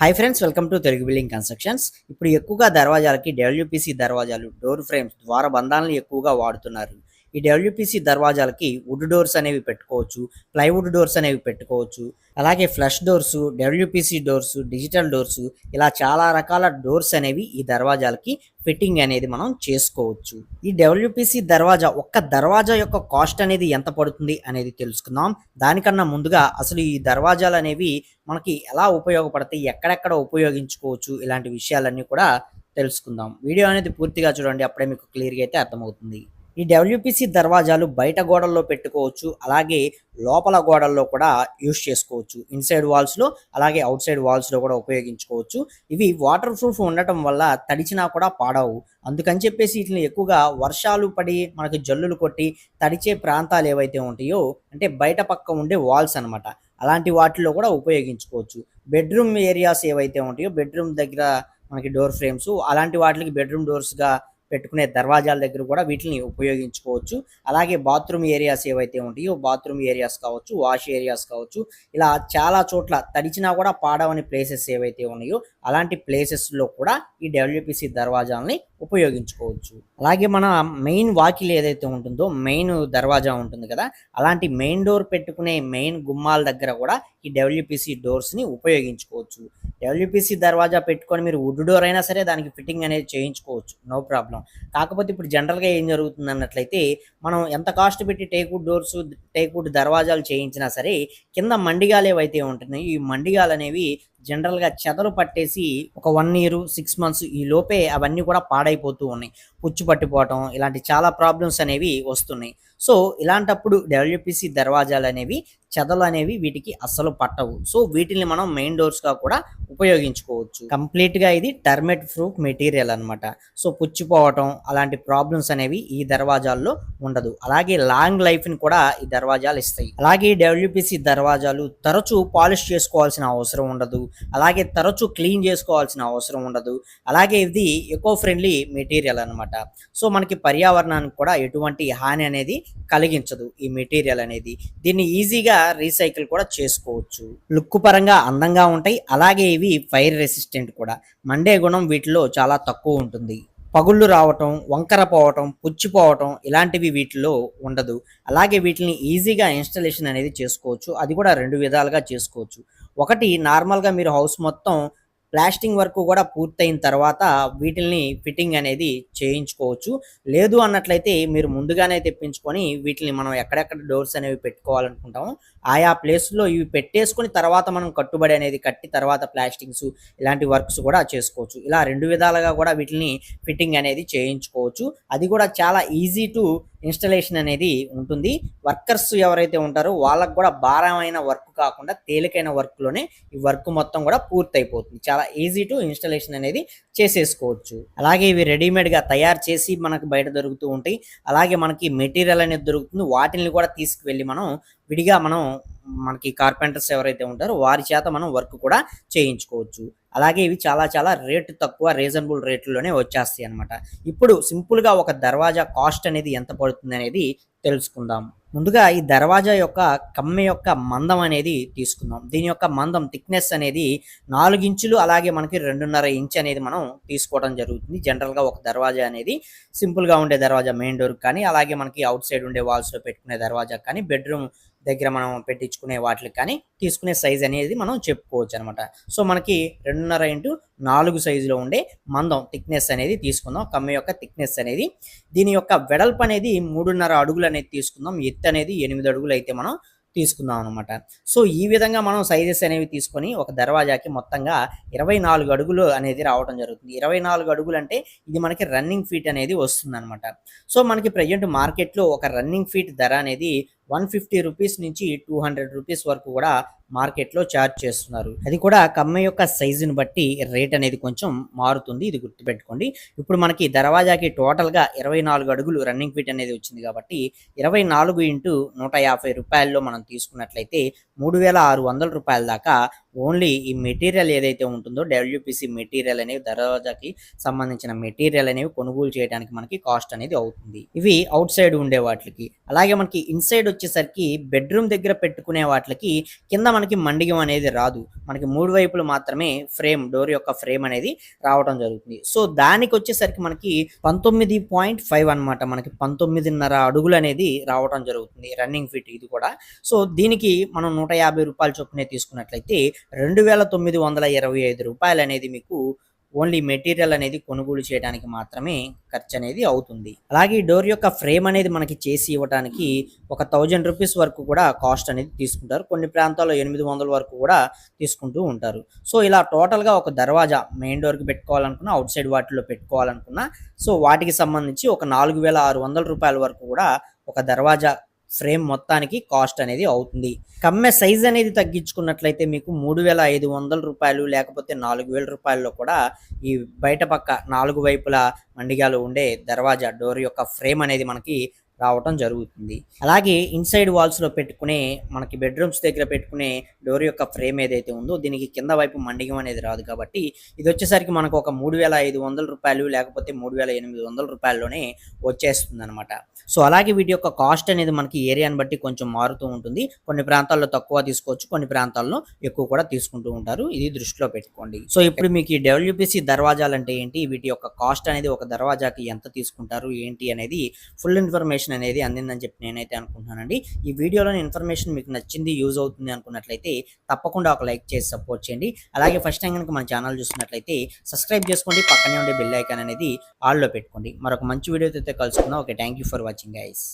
Hi friends welcome to Telugu building constructions ఇప్పుడు ఎక్కువగా దర్వాజాలకి డబ్ల్యూపీసీ దర్వాజాలు డోర్ ఫ్రేమ్స్ ద్వార బంధాలను ఎక్కువగా వాడుతున్నారు. ఈ డబ్ల్యూపీసీ దర్వాజాలకి వుడ్ డోర్స్ అనేవి పెట్టుకోవచ్చు ప్లైవుడ్ డోర్స్ అనేవి పెట్టుకోవచ్చు అలాగే flush doors WPC doors digital doors ఇలా చాలా రకాల డోర్స్ అనేవి ఈ దర్వాజాలకి ఫిట్టింగ్ అనేది మనం చేసుకోవచ్చు. ఈ డబ్ల్యూపీసీ దర్వాజా ఒక్క దర్వాజా యొక్క కాస్ట్ అనేది ఎంత పడుతుంది అనేది తెలుసుకుందాం. దానికన్నా ముందుగా అసలు ఈ దర్వాజాలు అనేవి మనకి ఎలా ఉపయోగపడతాయి ఎక్కడెక్కడ ఉపయోగించుకోవచ్చు ఇలాంటి విషయాలన్నీ కూడా తెలుసుకుందాం. వీడియో అనేది పూర్తిగా చూడండి అప్పుడే మీకు క్లియర్గా అయితే అర్థమవుతుంది. ఈ డబ్ల్యూపీసీ దర్వాజాలు బయట గోడల్లో పెట్టుకోవచ్చు అలాగే లోపల గోడల్లో కూడా యూస్ చేసుకోవచ్చు. ఇన్సైడ్ వాల్స్లో అలాగే అవుట్ సైడ్ వాల్స్లో కూడా ఉపయోగించుకోవచ్చు. ఇవి వాటర్ ప్రూఫ్ ఉండటం వల్ల తడిచినా కూడా పాడవు. అందుకని చెప్పేసి వీటిని ఎక్కువగా వర్షాలు పడి మనకి జల్లులు కొట్టి తడిచే ప్రాంతాలు ఏవైతే ఉంటాయో అంటే బయట పక్క ఉండే వాల్స్ అన్నమాట అలాంటి వాటిలో కూడా ఉపయోగించుకోవచ్చు. బెడ్రూమ్ ఏరియాస్ ఏవైతే ఉంటాయో బెడ్రూమ్ దగ్గర మనకి డోర్ ఫ్రేమ్స్ అలాంటి వాటికి బెడ్రూమ్ డోర్స్గా పెట్టుకునే దర్వాజాల దగ్గర కూడా వీటిని ఉపయోగించుకోవచ్చు. అలాగే బాత్రూమ్ ఏరియాస్ ఏవైతే ఉంటాయో బాత్రూమ్ ఏరియాస్ కావచ్చు వాష్ ఏరియాస్ కావచ్చు ఇలా చాలా చోట్ల తడిచినా కూడా పాడవని ప్లేసెస్ ఏవైతే ఉన్నాయో అలాంటి ప్లేసెస్లో కూడా ఈ డబ్ల్యూపీసీ దర్వాజాలని ఉపయోగించుకోవచ్చు. అలాగే మన మెయిన్ వాకిల్ ఏదైతే ఉంటుందో మెయిన్ దర్వాజా ఉంటుంది కదా అలాంటి మెయిన్ డోర్ పెట్టుకునే మెయిన్ గుమ్మాల దగ్గర కూడా ఈ డబ్ల్యూపీసీ డోర్స్ని ఉపయోగించుకోవచ్చు. డబ్ల్యూపీసీ దర్వాజా పెట్టుకొని మీరు వుడ్ డోర్ అయినా సరే దానికి ఫిట్టింగ్ అనేది చేయించుకోవచ్చు. నో ప్రాబ్లం కాకపోతే ఇప్పుడు జనరల్గా ఏం జరుగుతుంది అన్నట్లయితే మనం ఎంత కాస్ట్ పెట్టి టేక్వుడ్ డోర్స్ టేక్వుడ్ దర్వాజాలు చేయించినా సరే కింద మండిగాలు ఏవైతే ఉంటున్నాయి ఈ మండిగాలు అనేవి జనరల్గా చెదలు పట్టేసి ఒక వన్ ఇయర్ సిక్స్ మంత్స్ ఈ లోపే అవన్నీ కూడా పాడైపోతూ ఉన్నాయి. పుచ్చు పట్టిపోవటం ఇలాంటి చాలా ప్రాబ్లమ్స్ అనేవి వస్తున్నాయి. సో ఇలాంటప్పుడు డబ్ల్యూపిసి దర్వాజాలు అనేవి చెదలు అనేవి వీటికి అస్సలు పట్టవు. సో వీటిని మనం మెయిన్ డోర్స్గా కూడా ఉపయోగించుకోవచ్చు. కంప్లీట్గా ఇది టర్మెట్ ప్రూఫ్ మెటీరియల్ అన్నమాట. సో పుచ్చిపోవటం అలాంటి ప్రాబ్లమ్స్ అనేవి ఈ దర్వాజాల్లో ఉండదు. అలాగే లాంగ్ లైఫ్ని కూడా ఈ దర్వాజాలు ఇస్తాయి. అలాగే డబ్ల్యూపీసీ దర్వాజాలు తరచూ పాలిష్ చేసుకోవాల్సిన అవసరం ఉండదు. అలాగే తరచూ క్లీన్ చేసుకోవాల్సిన అవసరం ఉండదు. అలాగే ఇది ఎకో ఫ్రెండ్లీ మెటీరియల్ అన్నమాట. సో మనకి పర్యావరణానికి కూడా ఎటువంటి హాని అనేది కలిగించదు ఈ మెటీరియల్ అనేది. దీన్ని ఈజీగా రీసైకిల్ కూడా చేసుకోవచ్చు. లుక్ పరంగా అందంగా ఉంటాయి. అలాగే ఇవి ఫైర్ రెసిస్టెంట్ కూడా. మండే గుణం వీటిలో చాలా తక్కువ ఉంటుంది. పగుళ్ళు రావటం వంకర పోవటం పుచ్చిపోవటం ఇలాంటివి వీటిలో ఉండదు. అలాగే వీటిని ఈజీగా ఇన్స్టలేషన్ అనేది చేసుకోవచ్చు. అది కూడా రెండు విధాలుగా చేసుకోవచ్చు. ఒకటి నార్మల్గా మీరు హౌస్ మొత్తం ప్లాస్టింగ్ వర్క్ కూడా పూర్తయిన తర్వాత వీటిని ఫిట్టింగ్ అనేది చేయించుకోవచ్చు. లేదు అన్నట్లయితే మీరు ముందుగానే తెప్పించుకొని వీటిని మనం ఎక్కడెక్కడ డోర్స్ అనేవి పెట్టుకోవాలనుకుంటామో ఆయా ప్లేస్లో ఇవి పెట్టేసుకొని తర్వాత మనం కట్టుబడి అనేది కట్టి తర్వాత ప్లాస్టింగ్స్ ఇలాంటి వర్క్స్ కూడా చేసుకోవచ్చు. ఇలా రెండు విధాలుగా కూడా వీటిని ఫిట్టింగ్ అనేది చేయించుకోవచ్చు. అది కూడా చాలా ఈజీ టు ఇన్స్టలేషన్ అనేది ఉంటుంది. వర్కర్స్ ఎవరైతే ఉంటారో వాళ్ళకు కూడా భారమైన వర్క్ కాకుండా తేలికైన వర్క్లోనే ఈ వర్క్ మొత్తం కూడా పూర్తయిపోతుంది. చాలా ఈజీ టు ఇన్స్టలేషన్ అనేది చేసేసుకోవచ్చు. అలాగే ఇవి రెడీమేడ్గా తయారు చేసి మనకు బయట దొరుకుతూ ఉంటాయి. అలాగే మనకి మెటీరియల్ అనేది దొరుకుతుంది. వాటిని కూడా తీసుకువెళ్ళి మనం విడిగా మనం మనకి కార్పెంటర్స్ ఎవరైతే ఉంటారో వారి చేత మనం వర్క్ కూడా చేయించుకోవచ్చు. అలాగే ఇవి చాలా చాలా రేటు తక్కువ రీజనబుల్ రేట్లోనే వచ్చేస్తాయి అనమాట ఇప్పుడు సింపుల్గా ఒక దర్వాజా కాస్ట్ అనేది ఎంత పడుతుంది అనేది తెలుసుకుందాం. ముందుగా ఈ దర్వాజా యొక్క కమ్మె యొక్క మందం అనేది తీసుకుందాం. దీని యొక్క మందం థిక్నెస్ అనేది నాలుగు ఇంచులు అలాగే మనకి రెండున్నర ఇంచ్ అనేది మనం తీసుకోవడం జరుగుతుంది. జనరల్గా ఒక దర్వాజా అనేది సింపుల్గా ఉండే దర్వాజా మెయిన్ డోర్ కానీ అలాగే మనకి అవుట్ సైడ్ ఉండే వాల్స్లో పెట్టుకునే దర్వాజా కానీ బెడ్రూమ్ దగ్గర మనం పెట్టించుకునే వాటికి కానీ తీసుకునే సైజ్ అనేది మనం చెప్పుకోవచ్చు అనమాట సో మనకి రెండున్నర ఇంటూ నాలుగు సైజులో ఉండే మందం థిక్నెస్ అనేది తీసుకుందాం. కమ్మ యొక్క థిక్నెస్ అనేది. దీని యొక్క వెడల్పు అనేది మూడున్నర అడుగులు అనేది తీసుకుందాం. ఎత్తు అనేది ఎనిమిది అడుగులు అయితే మనం తీసుకుందాం అనమాట సో ఈ విధంగా మనం సైజెస్ అనేవి తీసుకొని ఒక దర్వాజాకి మొత్తంగా ఇరవై నాలుగు అడుగులు అనేది రావడం జరుగుతుంది. ఇరవై నాలుగు అడుగులు అంటే ఇది మనకి రన్నింగ్ ఫీట్ అనేది వస్తుంది అనమాట సో మనకి ప్రజెంట్ మార్కెట్లో ఒక రన్నింగ్ ఫీట్ ధర అనేది వన్ ఫిఫ్టీ రూపీస్ నుంచి టూ హండ్రెడ్ రూపీస్ వరకు కూడా మార్కెట్లో ఛార్జ్ చేస్తున్నారు. అది కూడా కమ్మ యొక్క సైజుని బట్టి రేట్ అనేది కొంచెం మారుతుంది. ఇది గుర్తుపెట్టుకోండి. ఇప్పుడు మనకి దర్వాజాకి టోటల్గా ఇరవై నాలుగు అడుగులు రన్నింగ్ ఫీట్ అనేది వచ్చింది కాబట్టి ఇరవై నాలుగు ఇంటూ నూట యాభై రూపాయల్లో మనం తీసుకున్నట్లయితే మూడు వేల ఆరు వందల రూపాయల దాకా ఓన్లీ ఈ మెటీరియల్ ఏదైతే ఉంటుందో డబ్ల్యూపీసీ మెటీరియల్ అనేవి దర్వాజాకి సంబంధించిన మెటీరియల్ అనేవి కొనుగోలు చేయడానికి మనకి కాస్ట్ అనేది అవుతుంది. ఇవి అవుట్ సైడ్ ఉండే వాటికి అలాగే మనకి ఇన్సైడ్ వచ్చేసరికి బెడ్రూమ్ దగ్గర పెట్టుకునే వాటికి కింద మనకి మండిగం అనేది రాదు. మనకి మూడు వైపులు మాత్రమే ఫ్రేమ్ డోర్ యొక్క ఫ్రేమ్ అనేది రావడం జరుగుతుంది. సో దానికి వచ్చేసరికి మనకి పంతొమ్మిది పాయింట్ ఫైవ్ అనమాట మనకి పంతొమ్మిదిన్నర అడుగులు అనేది రావడం జరుగుతుంది రన్నింగ్ ఫిట్ ఇది కూడా. సో దీనికి మనం నూట యాభై రూపాయల చొప్పునే తీసుకున్నట్లయితే రెండు వేల తొమ్మిది వందల ఇరవై ఐదు రూపాయలు అనేది మీకు ఓన్లీ మెటీరియల్ అనేది కొనుగోలు చేయడానికి మాత్రమే ఖర్చు అనేది అవుతుంది. అలాగే ఈ డోర్ యొక్క ఫ్రేమ్ అనేది మనకి చేసి ఇవ్వడానికి ఒక థౌజండ్ రూపీస్ వరకు కూడా కాస్ట్ అనేది తీసుకుంటారు. కొన్ని ప్రాంతాల్లో ఎనిమిది వందల వరకు కూడా తీసుకుంటూ ఉంటారు. సో ఇలా టోటల్గా ఒక దర్వాజా మెయిన్ డోర్కి పెట్టుకోవాలనుకున్నా అవుట్ సైడ్ వాటిలో పెట్టుకోవాలనుకున్నా సో వాటికి సంబంధించి ఒక నాలుగు వేల ఆరు వందల రూపాయల వరకు కూడా ఒక దర్వాజా ఫ్రేమ్ మొత్తానికి కాస్ట్ అనేది అవుతుంది. కమ్మె సైజ్ అనేది తగ్గించుకున్నట్లయితే మీకు మూడు వేల ఐదు వందల రూపాయలు లేకపోతే నాలుగు వేల రూపాయల్లో కూడా ఈ బయట పక్క నాలుగు వైపులా మండిగాలు ఉండే దర్వాజా డోర్ యొక్క ఫ్రేమ్ అనేది మనకి రావటం జరుగుతుంది. అలాగే ఇన్సైడ్ వాల్స్లో పెట్టుకునే మనకి బెడ్రూమ్స్ దగ్గర పెట్టుకునే డోర్ యొక్క ఫ్రేమ్ ఏదైతే ఉందో దీనికి కింద వైపు మండిగం అనేది రాదు కాబట్టి ఇది వచ్చేసరికి మనకు ఒక మూడు వేల ఐదు వందల రూపాయలు లేకపోతే మూడు వేల ఎనిమిది వందల రూపాయల్లోనే వచ్చేస్తుంది అనమాట సో అలాగే వీటి యొక్క కాస్ట్ అనేది మనకి ఏరియాని బట్టి కొంచెం మారుతూ ఉంటుంది. కొన్ని ప్రాంతాల్లో తక్కువ తీసుకోవచ్చు కొన్ని ప్రాంతాల్లో ఎక్కువ కూడా తీసుకుంటూ ఉంటారు. ఇది దృష్టిలో పెట్టుకోండి. సో ఇప్పుడు మీకు ఈ డబ్ల్యూపీసీ దర్వాజాలు అంటే ఏంటి? వీటి యొక్క కాస్ట్ అనేది ఒక దర్వాజాకి ఎంత తీసుకుంటారు? ఏంటి అనేది ఫుల్ ఇన్ఫర్మేషన్ అనేది అందిందని చెప్పి నేనైతే అనుకుంటున్నానండి. ఈ వీడియోలోని ఇన్ఫర్మేషన్ మీకు నచ్చింది యూజ్ అవుతుంది అనుకున్నట్లయితే తప్పకుండా ఒక లైక్ చేసి సపోర్ట్ చేయండి. అలాగే ఫస్ట్ టైం కనుక మన ఛానల్ చూస్తున్నట్లయితే సబ్స్క్రైబ్ చేసుకోండి. పక్కనే ఉండే బెల్ ఐకాన్ అనేది ఆల్లో పెట్టుకోండి. మరొక మంచి వీడియోతో కలుసుకుందాం. Okay thank you for watching guys.